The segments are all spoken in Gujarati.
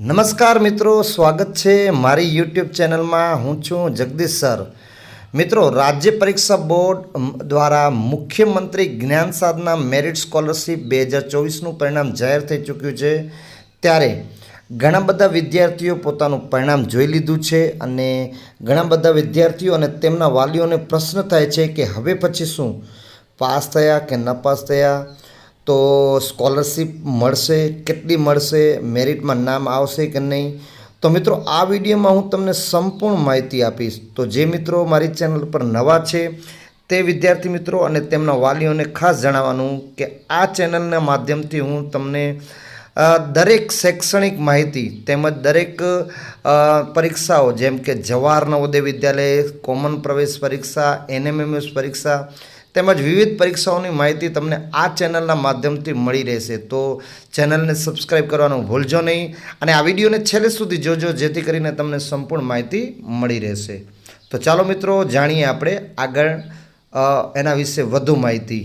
નમસ્કાર મિત્રો, સ્વાગત છે મારી યુટ્યુબ ચેનલમાં. હું છું જગદીશ સર. મિત્રો, રાજ્ય પરીક્ષા બોર્ડ દ્વારા મુખ્યમંત્રી જ્ઞાન સાધના મેરિટ સ્કોલરશિપ બે હજાર ચોવીસનું પરિણામ જાહેર થઈ ચૂક્યું છે. ત્યારે ઘણા બધા વિદ્યાર્થીઓ પોતાનું પરિણામ જોઈ લીધું છે અને ઘણા બધા વિદ્યાર્થીઓ અને તેમના વાલીઓને પ્રશ્ન થાય છે કે હવે પછી શું? પાસ થયા કે ન પાસ થયા? તો સ્કોલરશિપ મળશે? કેટલી મળશે? મેરિટમાં નામ આવશે કે નહીં? તો મિત્રો, આ વિડીયોમાં હું તમને સંપૂર્ણ માહિતી આપીશ. તો જે મિત્રો મારી ચેનલ પર નવા છે, તે વિદ્યાર્થી મિત્રો અને તેમના વાલીઓને ખાસ જણાવવાનું કે આ ચેનલના માધ્યમથી હું તમને દરેક શૈક્ષણિક માહિતી તેમજ દરેક પરીક્ષાઓ જેમ કે જવાહર નવોદય વિદ્યાલય, કોમન પ્રવેશ પરીક્ષા, એનએમએમએસ પરીક્ષા તેમજ વિવિધ પરીક્ષાઓની માહિતી તમને આ ચેનલના માધ્યમથી મળી રહેશે. તો ચેનલને સબસ્ક્રાઈબ કરવાનું ભૂલજો નહીં અને આ વિડીયોને છેલ્લે સુધી જોજો, જેથી કરીને તમને સંપૂર્ણ માહિતી મળી રહેશે. તો ચાલો મિત્રો, જાણીએ આપણે આગળ એના વિશે વધુ માહિતી.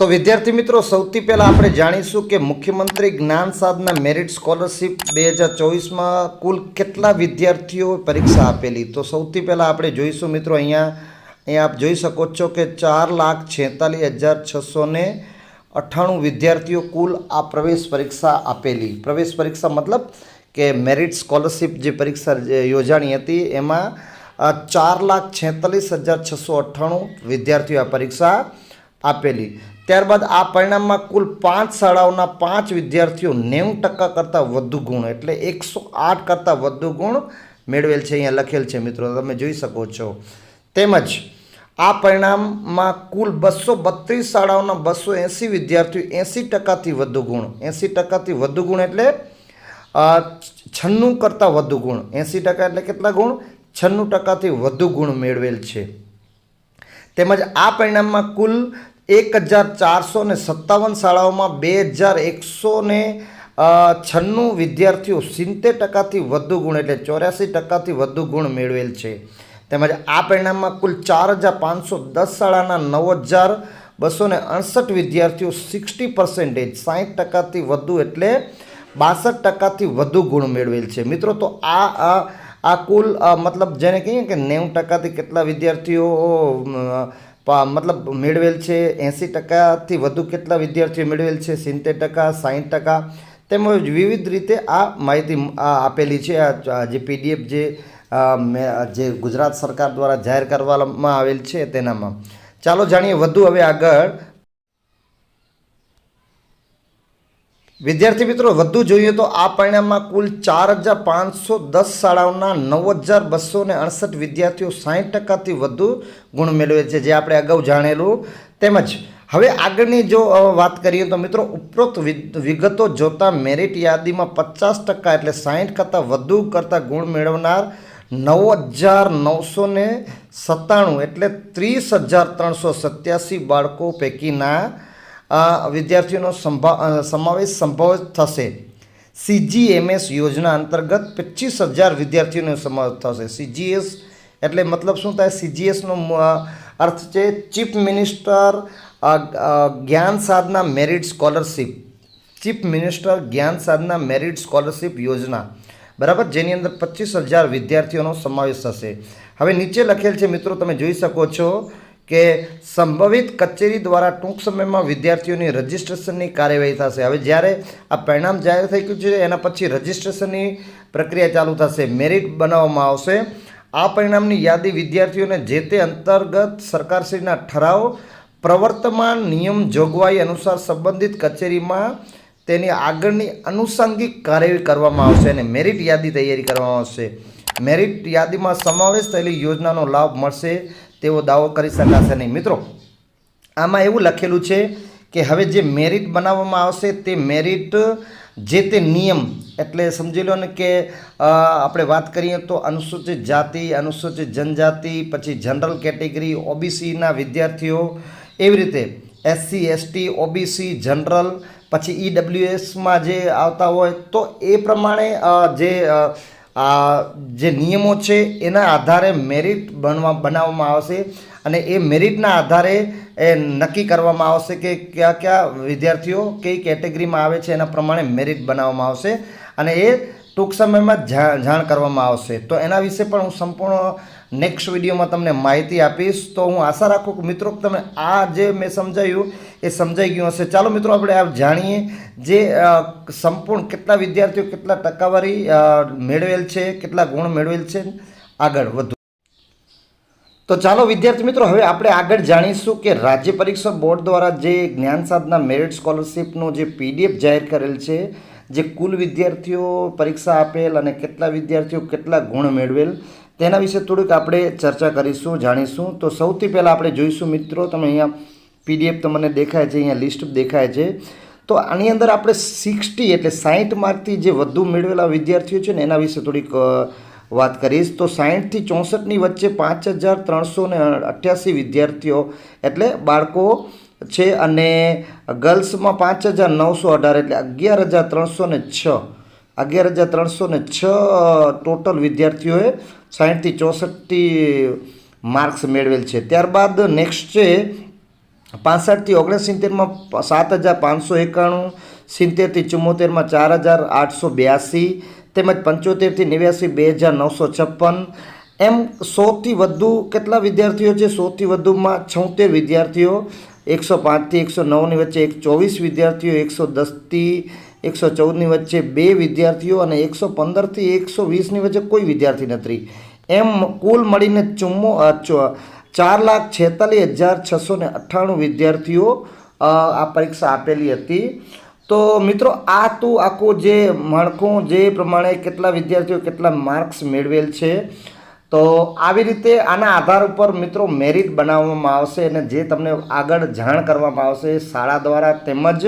તો વિદ્યાર્થી મિત્રો, સૌથી પહેલાં આપણે જાણીશું કે મુખ્યમંત્રી જ્ઞાન સાધના મેરિટ સ્કોલરશિપ બે હજાર ચોવીસમાં કુલ કેટલા વિદ્યાર્થીઓ પરીક્ષા આપેલી? તો સૌથી પહેલાં આપણે જોઈશું મિત્રો, અહીંયા અહીંયા આપ જોઈ શકો છો કે ચાર લાખ છેતાલીસ હજાર છસો અઠ્ઠાણું વિદ્યાર્થીઓ કુલ આ પ્રવેશ પરીક્ષા આપેલી. પ્રવેશ પરીક્ષા મતલબ કે મેરિટ સ્કોલરશિપ જે પરીક્ષા યોજાણી હતી, એમાં ચાર લાખ છેતાલીસ હજાર છસો અઠ્ઠાણું વિદ્યાર્થીઓ આ પરીક્ષા આપેલી. ત્યારબાદ આ પરિણામમાં કુલ પાંચ શાળાઓના પાંચ વિદ્યાર્થીઓ નેવું ટકા કરતાં વધુ ગુણ, એટલે એકસો આઠ કરતાં વધુ ગુણ મેળવેલ છે, અહીંયા લખેલ છે મિત્રો, તમે જોઈ શકો છો. તેમજ આ પરિણામમાં કુલ બસો બત્રીસ શાળાઓના બસો એંસી વિદ્યાર્થીઓ એંસી ટકાથી વધુ ગુણ, એંસી ટકાથી વધુ ગુણ એટલે છન્નું કરતાં વધુ ગુણ, એંસી ટકા એટલે કેટલા ગુણ? છન્નું ટકાથી વધુ ગુણ મેળવેલ છે. તેમજ આ પરિણામમાં કુલ એક હજાર ચારસો ને સત્તાવન શાળાઓમાં બે હજાર એકસો ને છન્નું વિદ્યાર્થીઓ સિત્તેર ટકાથી વધુ ગુણ એટલે ચોર્યાસી ટકાથી વધુ ગુણ મેળવેલ છે. તેમજ આ પરિણામમાં કુલ ચાર હજાર પાંચસો દસ શાળાના નવ હજાર બસો ને અડસઠ વિદ્યાર્થીઓ સિક્સટી પર્સન્ટેજ સાઠ ટકાથી વધુ એટલે બાસઠ ટકાથી વધુ ગુણ મેળવેલ છે. મિત્રો, તો આ આ કુલ મતલબ જેને કહીએ કે નેવું ટકાથી કેટલા વિદ્યાર્થીઓ મતલબ મેળવેલ છે, એંસી ટકાથી વધુ કેટલા વિદ્યાર્થીઓ મેળવેલ છે, સિત્તેર ટકા સાઠ ટકા, તેમજ વિવિધ રીતે આ માહિતી આપેલી છે, આ જે પીડીએફ જે જે ગુજરાત સરકાર દ્વારા જાહેર કરવામાં આવેલ છે તેનામાં. ચાલો જાણીએ વધુ હવે આગળ. વિદ્યાર્થી મિત્રો, વધુ જોઈએ તો આ પરિણામમાં કુલ ચાર હજાર પાંચસો દસ શાળાઓના નવ હજાર બસો ને અડસઠ વિદ્યાર્થીઓ સાઠ ટકાથી વધુ ગુણ મેળવે છે, જે આપણે અગાઉ જાણેલું. તેમજ હવે આગળની જો વાત કરીએ તો મિત્રો, ઉપરોક્ત વિગતો જોતાં મેરિટ યાદીમાં પચાસ ટકા એટલે સાઠ કરતાં વધુ કરતાં ગુણ મેળવનાર નવ હજાર નવસો ને સત્તાણું એટલે ત્રીસ હજાર ત્રણસો સત્યાસી બાળકો પૈકીના વિદ્યાર્થીઓનો સમાવેશ સંભવ થશે. સીજીએમએસ યોજના અંતર્ગત પચીસ હજાર વિદ્યાર્થીઓનો સમાવેશ થશે. સીજીએસ એટલે મતલબ શું થાય? સીજીએસનો અર્થ છે chief minister Gyan Sadhana merit scholarship. Chief minister Gyan Sadhana merit scholarship યોજના. બરાબર? જેની અંદર પચીસ હજાર વિદ્યાર્થીઓનો સમાવેશ થશે. હવે નીચે લખેલ છે, મિત્રો, તમે જોઈ શકો છો. કે સંભવિત કચેરી દ્વારા ટૂંક સમયમાં વિદ્યાર્થીઓની રજિસ્ટ્રેશનની કાર્યવાહી થશે. હવે જ્યારે આ પરિણામ જાહેર થઈ ગયું છે, એના પછી રજિસ્ટ્રેશનની પ્રક્રિયા ચાલુ થશે. મેરિટ બનાવવામાં આવશે. આ પરિણામની યાદી વિદ્યાર્થીઓને જે તે અંતર્ગત સરકારશ્રીના ઠરાવ, પ્રવર્તમાન નિયમ જોગવાઈ અનુસાર સંબંધિત કચેરીમાં તેની આગળની આનુષંગિક કાર્યવાહી કરવામાં આવશે અને મેરિટ યાદી તૈયારી કરવામાં આવશે. મેરિટ યાદીમાં સમાવેશ થયેલી યોજનાનો લાભ મળશે. તેવો દાવો કરી શકાશે નહીં. મિત્રો, આમાં એવું લખેલું છે કે હવે જે મેરિટ બનાવવામાં આવશે તે મેરિટ જે તે નિયમ, એટલે સમજી લો ને કે આપણે વાત કરીએ તો અનુસૂચિત જાતિ, અનુસૂચિત જનજાતિ, પછી જનરલ કેટેગરી ઓબીસીના વિદ્યાર્થીઓ એવી રીતે એસસી એસટી ઓબીસી જનરલ પછી ઈડબ્લ્યુએસમાં જે આવતા હોય તો એ પ્રમાણે જે આ જે નિયમો છે, એના આધારે મેરિટ બનવા બનાવવામાં આવશે અને એ મેરિટના આધારે એ નક્કી કરવામાં આવશે કે કયા કયા વિદ્યાર્થીઓ કઈ કેટેગરીમાં આવે છે, એના પ્રમાણે મેરિટ બનાવવામાં આવશે અને એ ટૂંક સમયમાં જાણ કરવામાં આવશે. તો એના વિશે પણ હું સંપૂર્ણ નેક્સ્ટ વિડીયોમાં તમને માહિતી આપીશ. તો હું આશા રાખું કે મિત્રો, તમે આ જે મેં સમજાવ્યું એ સમજાઈ ગયું હશે. ચાલો મિત્રો, આપણે આ જાણીએ જે સંપૂર્ણ કેટલા વિદ્યાર્થીઓ કેટલા ટકાવારી મેળવેલ છે, કેટલા ગુણ મેળવેલ છે. આગળ વધુ. તો ચાલો વિદ્યાર્થી મિત્રો, હવે આપણે આગળ જાણીશું કે રાજ્ય પરીક્ષા બોર્ડ દ્વારા જે જ્ઞાન સાધના મેરિટ સ્કોલરશિપનું જે પીડીએફ જાહેર કરેલ છે, જે કુલ વિદ્યાર્થીઓ પરીક્ષા આપેલ અને કેટલા વિદ્યાર્થીઓ કેટલા ગુણ મેળવેલ, તેના વિશે થોડીક આપણે ચર્ચા કરીશું, જાણીશું. તો સૌથી પહેલાં આપણે જોઈશું મિત્રો, તમે અહીંયા પીડીએફ તમને દેખાય છે, અહીંયા લિસ્ટ દેખાય છે. તો આની અંદર આપણે સિક્સટી એટલે સાહીઠ માર્કથી જે વધુ મેળવેલા વિદ્યાર્થીઓ છે ને, એના વિશે થોડીક વાત કરીશ. તો સાહીઠથી ચોસઠની વચ્ચે પાંચ હજાર ત્રણસો ને અઠ્યાસી વિદ્યાર્થીઓ એટલે બાળકો છે અને ગર્લ્સમાં પાંચ હજાર નવસો અઢાર એટલે અગિયાર હજાર ત્રણસો ને છ. અગિયાર હજાર ત્રણસો ને છ ટોટલ વિદ્યાર્થીઓએ સાહીઠથી ચોસઠથી માર્ક્સ મેળવેલ છે. ત્યારબાદ નેક્સ્ટ છે પાસઠથી ઓગણસિત્તેરમાં સાત હજાર પાંચસો એકાણું, સિત્તેરથી ચુમ્મોતેરમાં ચાર હજાર આઠસો બ્યાસી તેમજ પંચોતેરથી નેવ્યાસી બે હજાર નવસો છપ્પન. એમ સોથી વધુ કેટલા વિદ્યાર્થીઓ છે? સૌથી વધુમાં છોતેર વિદ્યાર્થીઓ એકસો પાંચથી એકસો નવની વચ્ચે એક ચોવીસ વિદ્યાર્થીઓ એકસો દસથી એકસો ચૌદની વચ્ચે બે વિદ્યાર્થીઓ અને એકસો પંદરથી એકસો વીસની વચ્ચે કોઈ વિદ્યાર્થી નથી. એમ કુલ મળીને ચુમ્મો ચાર લાખ છેતાલીસ હજાર છસો ને અઠ્ઠાણું વિદ્યાર્થીઓ આ પરીક્ષા આપેલી હતી. તો મિત્રો, આ તો આખું જે માળખું, જે પ્રમાણે કેટલા વિદ્યાર્થીઓ કેટલા માર્ક્સ મેળવેલ છે તો આવી રીતે આના આધાર ઉપર મિત્રો મેરિટ બનાવવામાં આવશે અને જે તમને આગળ જાણ કરવામાં આવશે, શાળા દ્વારા તેમજ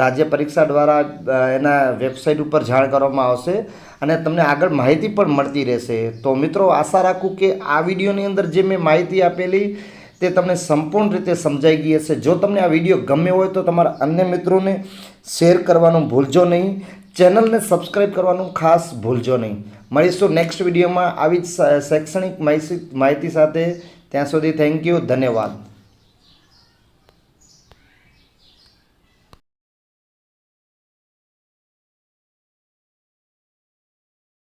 રાજ્ય પરીક્ષા દ્વારા એના વેબસાઇટ ઉપર જાણ કરવામાં આવશે અને તમને આગળ માહિતી પણ મળતી રહેશે. તો મિત્રો આશા રાખું કે આ વિડીયોની અંદર જે મેં માહિતી આપેલી તે તમને સંપૂર્ણ રીતે સમજાઈ ગઈ હશે. જો તમને આ વીડિયો ગમ્યો હોય તો તમારા અન્ય મિત્રોને શેર કરવાનું ભૂલજો નહીં. ચેનલને સબસ્ક્રાઈબ કરવાનું ખાસ ભૂલજો નહીં. મળીશું નેક્સ્ટ વિડીયોમાં આવી જ શૈક્ષણિક માહિતી સાથે. ત્યાં સુધી થેન્ક યુ ધન્યવાદ.